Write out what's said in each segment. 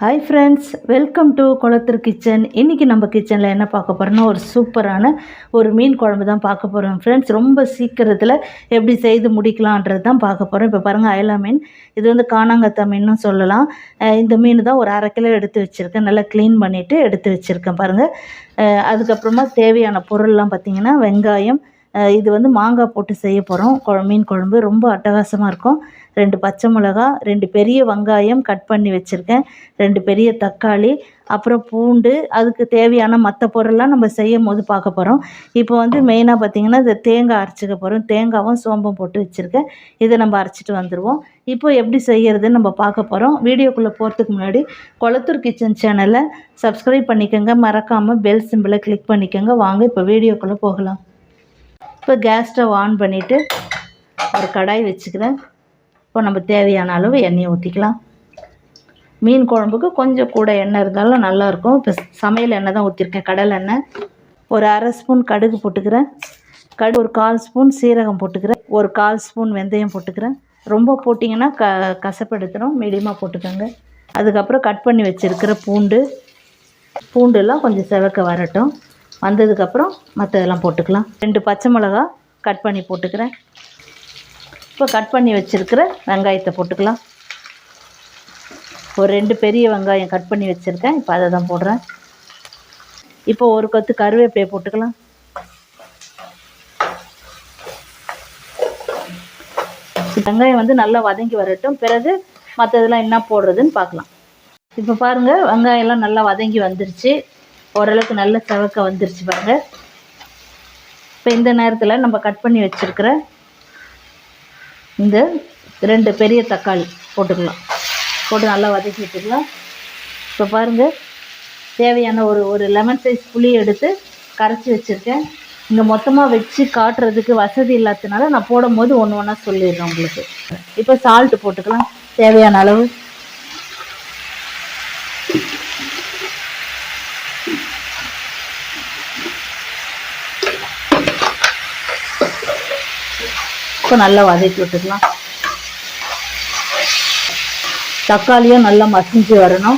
Hi friends welcome to Kulathur kitchen இன்றைக்கி நம்ம கிச்சனில் என்ன பார்க்க போகிறோன்னா ஒரு சூப்பரான ஒரு மீன் குழம்பு தான் பார்க்க போகிறோம் ஃப்ரெண்ட்ஸ் ரொம்ப சீக்கிரத்தில் எப்படி செய்து முடிக்கலான்றது தான் பார்க்க போகிறோம் இப்போ பாருங்கள் அயலா மீன். இது வந்து காணாங்கத்த மீன் சொல்லலாம். இந்த மீன் தான் ஒரு அரை கிலோ எடுத்து வச்சுருக்கேன். நல்லா க்ளீன் பண்ணிவிட்டு எடுத்து வச்சுருக்கேன் பாருங்கள் அதுக்கப்புறமா தேவையான பொருள்லாம் பார்த்திங்கன்னா வெங்காயம். இது வந்து மாங்காய் போட்டு செய்ய போகிறோம் மீன் குழம்பு ரொம்ப அட்டகாசமாக இருக்கும். ரெண்டு பச்சை மிளகா ரெண்டு பெரிய வெங்காயம் கட் பண்ணி வச்சுருக்கேன். ரெண்டு பெரிய தக்காளி அப்புறம் பூண்டு அதுக்கு தேவையான மற்ற பொருள்லாம் நம்ம செய்யும் போது பார்க்க போகிறோம் இப்போ வந்து மெயினாக பார்த்திங்கன்னா இந்த தேங்காய் அரைச்சிக்க போகிறோம் தேங்காவும் சோம்பும் போட்டு வச்சுருக்கேன். இதை நம்ம அரைச்சிட்டு வந்துடுவோம் இப்போ எப்படி செய்கிறதுன்னு நம்ம பார்க்க போகிறோம் வீடியோக்குள்ளே போகிறதுக்கு முன்னாடி கொளத்தூர் கிச்சன் சேனலை சப்ஸ்கிரைப் பண்ணிக்கோங்க. மறக்காமல் பெல் சிம்பிளை கிளிக் பண்ணிக்கோங்க. வாங்க இப்போ வீடியோக்குள்ளே போகலாம். இப்போ கேஸ் ஸ்டவ் ஆன் பண்ணிவிட்டு ஒரு கடாய் வச்சுக்கிறேன். இப்போ நம்ம தேவையான அளவு எண்ணெயை ஊற்றிக்கலாம் மீன் குழம்புக்கு கொஞ்சம் கூட எண்ணெய் இருந்தாலும் நல்லாயிருக்கும் இப்போ சமையல் எண்ணெய் தான் ஊற்றிருக்கேன் கடலை எண்ணெய். ஒரு அரை ஸ்பூன் கடுகு போட்டுக்கிறேன். கடு ஒரு கால் ஸ்பூன் சீரகம் போட்டுக்கிறேன். ஒரு கால் ஸ்பூன் வெந்தயம் போட்டுக்கிறேன். ரொம்ப போட்டிங்கன்னா க கசப்பெடுத்துரும் மீடியமாக போட்டுக்கோங்க. அதுக்கப்புறம் கட் பண்ணி வச்சுருக்கிற பூண்டு. பூண்டுலாம் கொஞ்சம் செவக்க வரட்டும். வந்ததுக்கப்புறம் மற்றதெல்லாம் போட்டுக்கலாம். ரெண்டு பச்சை மிளகா கட் பண்ணி போட்டுக்கிறேன். இப்போ கட் பண்ணி வச்சுருக்கிற வெங்காயத்தை போட்டுக்கலாம். ஒரு ரெண்டு பெரிய வெங்காயம் கட் பண்ணி வச்சுருக்கேன். இப்போ அதை தான் போடுறேன். இப்போ ஒரு கொத்து கருவேப்பிலையை போட்டுக்கலாம். வெங்காயம் வந்து நல்லா வதங்கி வரட்டும். பிறகு மற்றதெல்லாம் என்ன போடுறதுன்னு பார்க்கலாம். இப்போ பாருங்கள் வெங்காயம்லாம் நல்லா வதங்கி வந்துருச்சு. ஓரளவுக்கு நல்ல செவக்க வந்துருச்சு பாருங்கள் இப்போ இந்த நேரத்தில் நம்ம கட் பண்ணி வச்சுருக்கிற இந்த ரெண்டு பெரிய தக்காளி போட்டுக்கலாம். போட்டு நல்லா வதக்கி விட்டுக்கலாம். இப்போ பாருங்கள் தேவையான ஒரு ஒரு லெமன் சைஸ் புளி எடுத்து கரைச்சி வச்சுருக்கேன். இங்கே மொத்தமாக வச்சு காட்டுறதுக்கு வசதி இல்லாததுனால நான் போடும்போது ஒன்று ஒன்றா சொல்லிடுறேன் உங்களுக்கு. இப்போ சால்ட்டு போட்டுக்கலாம். தேவையான அளவு இப்போ நல்லா வதக்கி விட்டுக்கலாம். தக்காளியும் நல்லா மசிஞ்சு வரணும்.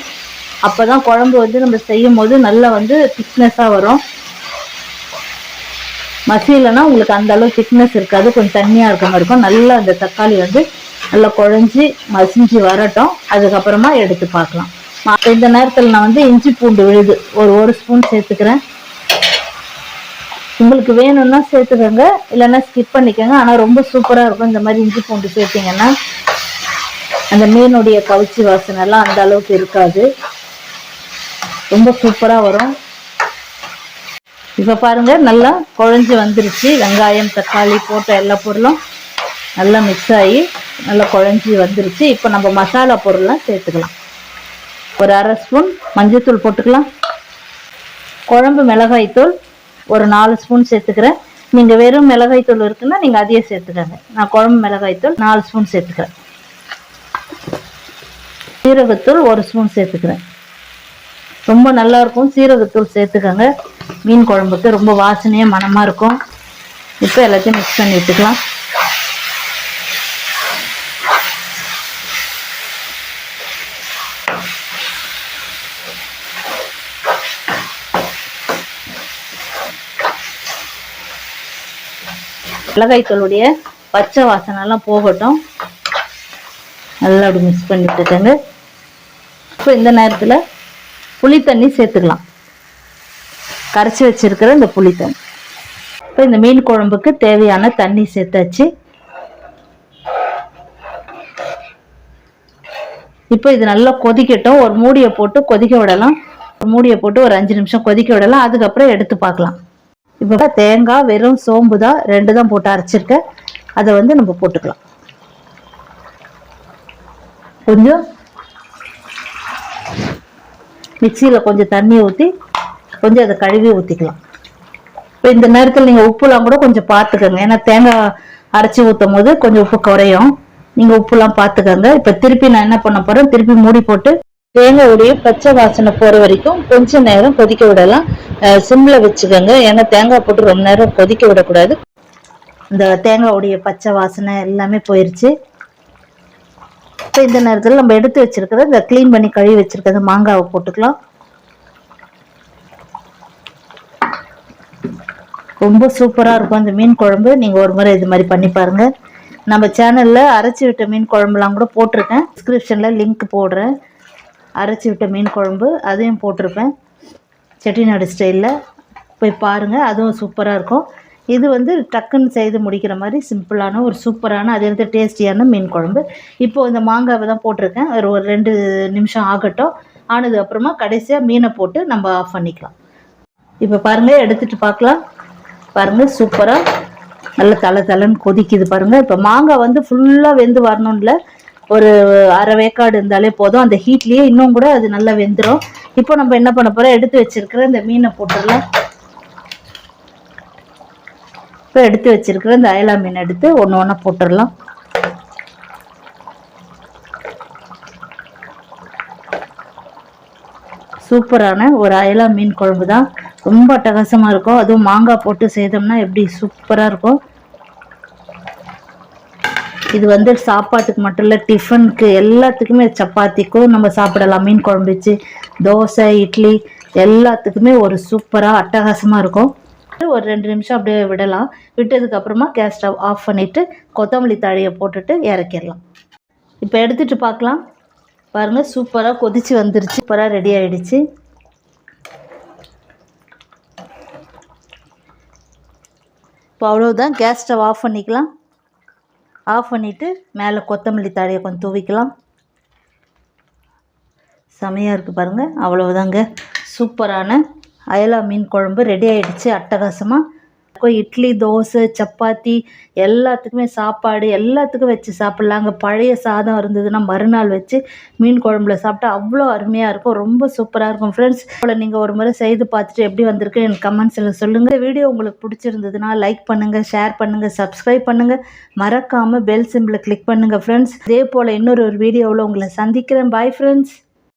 அப்போ தான் குழம்பு வந்து நம்ம செய்யும் போது நல்லா வந்து திக்னஸாக வரும். மசியலைன்னா உங்களுக்கு அந்த அளவு திக்னஸ் இருக்காது. கொஞ்சம் தண்ணியாக இருக்க மாதிரி இருக்கும். நல்லா அந்த தக்காளி வந்து நல்லா குழஞ்சி மசிஞ்சு வரட்டும். அதுக்கப்புறமா எடுத்து பார்க்கலாம். இந்த நேரத்தில் நான் வந்து இஞ்சி பூண்டு விழுது ஒரு ஒரு ஸ்பூன் சேர்த்துக்கிறேன். உங்களுக்கு வேணும்னா சேர்த்துக்கோங்க இல்லைன்னா ஸ்கிப் பண்ணிக்கோங்க. ஆனால் ரொம்ப சூப்பராக இருக்கும் இந்த மாதிரி இஞ்சி பூண்டு சேர்த்தீங்கன்னா. அந்த மீனுடைய கவுச்சி வாசனை எல்லாம் அந்த அளவுக்கு இருக்காது. ரொம்ப சூப்பராக வரும். இப்போ பாருங்க நல்லா குழஞ்சி வந்துருச்சு. வெங்காயம் தக்காளி போட்ட எல்லா பொருளும் நல்லா மிக்ஸ் ஆகி நல்லா குழஞ்சி வந்துருச்சு. இப்போ நம்ம மசாலா பொருள்லாம் சேர்த்துக்கலாம். ஒரு அரை ஸ்பூன் மஞ்சத்தூள் போட்டுக்கலாம். குழம்பு மிளகாய்த்தூள் ஒரு நாலு ஸ்பூன் சேர்த்துக்கிறேன். நீங்கள் வெறும் மிளகாய் தூள் இருக்குன்னா நீங்கள் அதையே சேர்த்துக்கங்க. நான் குழம்பு மிளகாய்த்தூள் நாலு ஸ்பூன் சேர்த்துக்கிறேன். சீரகத்தூள் ஒரு ஸ்பூன் சேர்த்துக்கிறேன். ரொம்ப நல்லா இருக்கும். சீரகத்தூள் சேர்த்துக்கோங்க. மீன் குழம்புக்கு ரொம்ப வாசனையாக மனமாக இருக்கும். இப்போ எல்லாத்தையும் மிக்ஸ் பண்ணி விட்டுக்கலாம் மிளகாய்த்தூளுடைய பச்சை வாசனைலாம் போகட்டும். நல்லா அப்படி மிக்ஸ் பண்ணி இப்போ இந்த நேரத்தில் புளி தண்ணி சேர்த்துக்கலாம். கரைச்சி வச்சிருக்கிற இந்த புளி தண்ணி. இப்போ இந்த மீன் குழம்புக்கு தேவையான தண்ணி சேர்த்தாச்சு. இப்போ இது நல்லா கொதிக்கட்டும். ஒரு மூடியை போட்டு கொதிக்க விடலாம். ஒரு மூடியை போட்டு ஒரு அஞ்சு நிமிஷம் கொதிக்க விடலாம். அதுக்கப்புறம் எடுத்து பார்க்கலாம். இப்போ தேங்காய் வெறும் சோம்பு தான் ரெண்டு தான் போட்டு அரைச்சிருக்கேன். அதை வந்து நம்ம போட்டுக்கலாம். கொஞ்சம் மிக்சியில் கொஞ்சம் தண்ணி ஊற்றி கொஞ்சம் அதை கழுவி ஊற்றிக்கலாம் இப்போ இந்த நேரத்தில் நீங்கள் உப்புலாம் கூட கொஞ்சம் பார்த்துக்கோங்க. ஏன்னா தேங்காய் அரைச்சி ஊற்றும் போது கொஞ்சம் உப்பு குறையும். நீங்கள் உப்புலாம் பார்த்துக்கோங்க. இப்போ திருப்பி நான் என்ன பண்ண போகிறேன் திருப்பி மூடி போட்டு தேங்காயுடைய பச்சை வாசனை போகிற வரைக்கும் கொஞ்ச நேரம் கொதிக்க விடலாம். சிம்மில் வச்சுக்கோங்க. ஏன்னா தேங்காய் போட்டு ரொம்ப நேரம் கொதிக்க விடக்கூடாது. இந்த தேங்காவுடைய பச்சை வாசனை எல்லாமே போயிடுச்சு இப்போ இந்த நேரத்தில் நம்ம எடுத்து வச்சிருக்கிற இந்த க்ளீன் பண்ணி கழுவி வச்சிருக்கிற மாங்காவை போட்டுக்கலாம். ரொம்ப சூப்பராக இருக்கும் அந்த மீன் குழம்பு. நீங்கள் ஒரு முறை இது மாதிரி பண்ணி பாருங்கள் நம்ம சேனலில் அரைச்சி விட்ட மீன் குழம்புலாம் கூட போட்டிருக்கேன். டிஸ்கிரிப்ஷனில் லிங்க் போடுறேன். அரைச்சி விட்ட மீன் குழம்பு அதையும் போட்டிருப்பேன். செட்டிநாடு ஸ்டைலில் போய் பாருங்கள் அதுவும் சூப்பராக இருக்கும். இது வந்து டக்குன்னு செய்து முடிக்கிற மாதிரி சிம்பிளான ஒரு சூப்பரான அதே நேரத்தில் டேஸ்டியான மீன் குழம்பு. இப்போது இந்த மாங்காவை தான் போட்டிருக்கேன். ஒரு ஒரு ரெண்டு நிமிஷம் ஆகட்டும். ஆனது அப்புறமா கடைசியாக மீனை போட்டு நம்ம ஆஃப் பண்ணிக்கலாம். இப்போ பாருங்கள் எடுத்துகிட்டு பார்க்கலாம். பாருங்கள் சூப்பராக நல்ல தலை தலைன்னு கொதிக்குது பாருங்கள் இப்போ மாங்காய் வந்து ஃபுல்லாக வெந்து வரணும்ல. ஒரு அரை வேக்காடு இருந்தாலே போதும். அந்த ஹீட்லேயே இன்னும் கூட அது நல்லா வெந்துடும் இப்போ நம்ம என்ன பண்ண போகிறோம் எடுத்து வச்சிருக்கிற இந்த மீனை போட்டுடலாம். இப்போ எடுத்து வச்சிருக்கிற இந்த அயலா மீன் எடுத்து ஒன்று ஒன்றா போட்டுடலாம். சூப்பரான ஒரு அயலா மீன் குழம்பு தான் ரொம்ப அட்டகாசமாக இருக்கும். அதுவும் மாங்காய் போட்டு செய்தோம்னா எப்படி சூப்பராக இருக்கும். இது வந்து சாப்பாட்டுக்கு மட்டும் இல்லை டிஃபனுக்கு எல்லாத்துக்குமே சப்பாத்திக்கும் நம்ம சாப்பிடலாம். மீன் குழம்பு வச்சு தோசை இட்லி எல்லாத்துக்குமே ஒரு சூப்பராக அட்டகாசமாக இருக்கும். ஒரு ரெண்டு நிமிஷம் அப்படியே விடலாம். விட்டதுக்கு அப்புறமா கேஸ் ஸ்டவ் ஆஃப் பண்ணிவிட்டு கொத்தமல்லி தழையை போட்டுட்டு இறக்கிடலாம். இப்போ எடுத்துட்டு பார்க்கலாம். பாருங்கள் சூப்பராக கொதிச்சு வந்துருச்சு. சூப்பராக ரெடி ஆயிடுச்சு. இப்போ அவ்வளோதான் கேஸ் ஸ்டவ் ஆஃப் பண்ணிக்கலாம். ஆஃப் பண்ணிவிட்டு மேலே கொத்தமல்லி தழையை கொஞ்சம் தூவிக்கலாம். செமையாக இருக்குது பாருங்கள் அவ்வளவுதாங்க. சூப்பரான அயலா மீன் குழம்பு ரெடி ஆகிடுச்சி அட்டகாசமாக இட்லி தோசை சப்பாத்தி எல்லாத்துக்குமே சாப்பாடு எல்லாத்துக்கும் வச்சு சாப்பிட்லாங்க. பழைய சாதம் இருந்ததுன்னா மறுநாள் வச்சு மீன் குழம்புல சாப்பிட்டா அவ்வளோ அருமையாக இருக்கும். ரொம்ப சூப்பராக இருக்கும். ஃப்ரெண்ட்ஸ் போல் நீங்கள் ஒரு முறை செய்து பார்த்துட்டு எப்படி வந்திருக்கு எனக்கு கமெண்ட்ஸில் சொல்லுங்கள் வீடியோ உங்களுக்கு பிடிச்சிருந்ததுன்னா லைக் பண்ணுங்கள் ஷேர் பண்ணுங்கள் சப்ஸ்கிரைப் பண்ணுங்கள் மறக்காமல் பெல் சிம்பிளை கிளிக் பண்ணுங்கள் ஃப்ரெண்ட்ஸ் இதே போல் இன்னொரு ஒரு வீடியோவில் உங்களை சந்திக்கிறேன். Bye friends